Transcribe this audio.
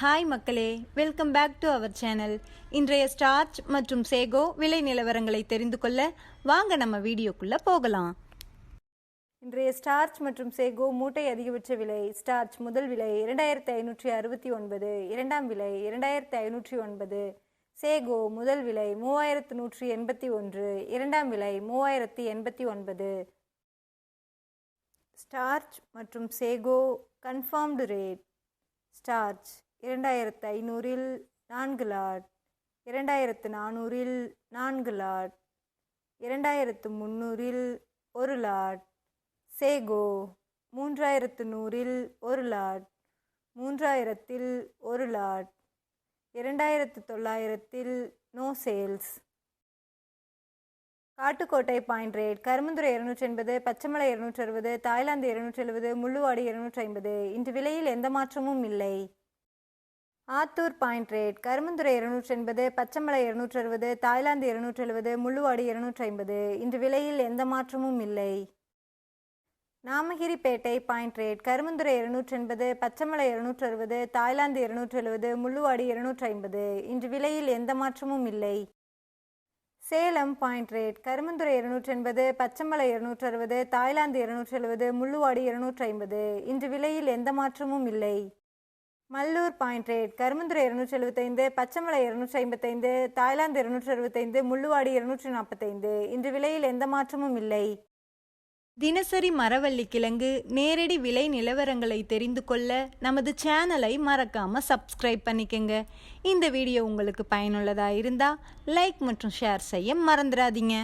Hi மக்களே. Welcome back to our channel இன்றைய starch மற்றும் சேகோ விலை நிலவரங்களை தெரிந்து கொள்ள வாங்க நம்ம வீடியோக்குள்ளே போகலாம். இன்றைய ஸ்டார்ச் மற்றும் சேகோ மூட்டை அதிகபட்ச விலை ஸ்டார்ச் முதல் விலை இரண்டாயிரத்தி ஐநூற்றி அறுபத்தி ஒன்பது இரண்டாம் விலை இரண்டாயிரத்தி ஐநூற்றி ஒன்பது சேகோ முதல் விலை மூவாயிரத்து நூற்றி எண்பத்தி ஒன்று இரண்டாம் விலை மூவாயிரத்தி எண்பத்தி ஒன்பது. ஸ்டார்ச் மற்றும் சேகோ கன்ஃபார்ம்டு ரேட் ஸ்டார்ச் இரண்டாயிரத்து ஐநூறில் நான்கு லாட் இரண்டாயிரத்து நானூறில் நான்கு லாட் இரண்டாயிரத்து முந்நூறில் ஒரு லாட் சேகோ மூன்றாயிரத்து நூறில் ஒரு லாட் மூன்றாயிரத்தில் ஒரு லாட் இரண்டாயிரத்து தொள்ளாயிரத்தில் no sales. Kattukottai point rate Karumbunthurai இருநூற்றி எண்பது பச்சைமலை இருநூற்றி அறுபது தாய்லாந்து இருநூற்றி எழுபது முள்ளுவாடி இருநூற்றி ஐம்பது இன்று விலையில் எந்த மாற்றமும் இல்லை. ஆத்தூர் பாயிண்ட் ரேட் கருமந்துறை இருநூற்றி எண்பது பச்சைமலை இருநூற்றி அறுபது தாய்லாந்து இருநூற்றி எழுபது முள்ளுவாடி இருநூற்றி ஐம்பது இன்று விலையில் எந்த மாற்றமும் இல்லை. நாமகிரிப்பேட்டை பாயிண்ட் ரேட் கருமந்துறை இருநூற்றி எண்பது பச்சைமலை இருநூற்றி அறுபது தாய்லாந்து இருநூற்றி எழுபது முள்ளுவாடி இருநூற்றி ஐம்பது இன்று விலையில் எந்த மாற்றமும் இல்லை. சேலம் பாயிண்ட் ரேட் கருமந்துறை இருநூற்றி எண்பது பச்சைமலை இருநூற்றி அறுபது தாய்லாந்து இருநூற்றி எழுபது முள்ளுவாடி இருநூற்றி ஐம்பது இன்று விலையில் எந்த மாற்றமும் இல்லை. மல்லூர் பாயிண்ட் ரேட் கருமந்துரை இருநூற்றி எழுபத்தைந்து பச்சைமலை இருநூற்றி ஐம்பத்தைந்து தாய்லாந்து இருநூற்றி அறுபத்தைந்து முள்ளுவாடி இருநூற்றி நாற்பத்தைந்து இன்று விலையில் எந்த மாற்றமும் இல்லை. தினசரி மரவள்ளி கிழங்கு நேரடி விலை நிலவரங்களை தெரிந்து கொள்ள நமது சேனலை மறக்காம சப்ஸ்கிரைப் பண்ணிக்கங்க. இந்த வீடியோ உங்களுக்கு பயனுள்ளதாக இருந்தால் லைக் மற்றும் ஷேர் செய்ய மறந்துடாதீங்க.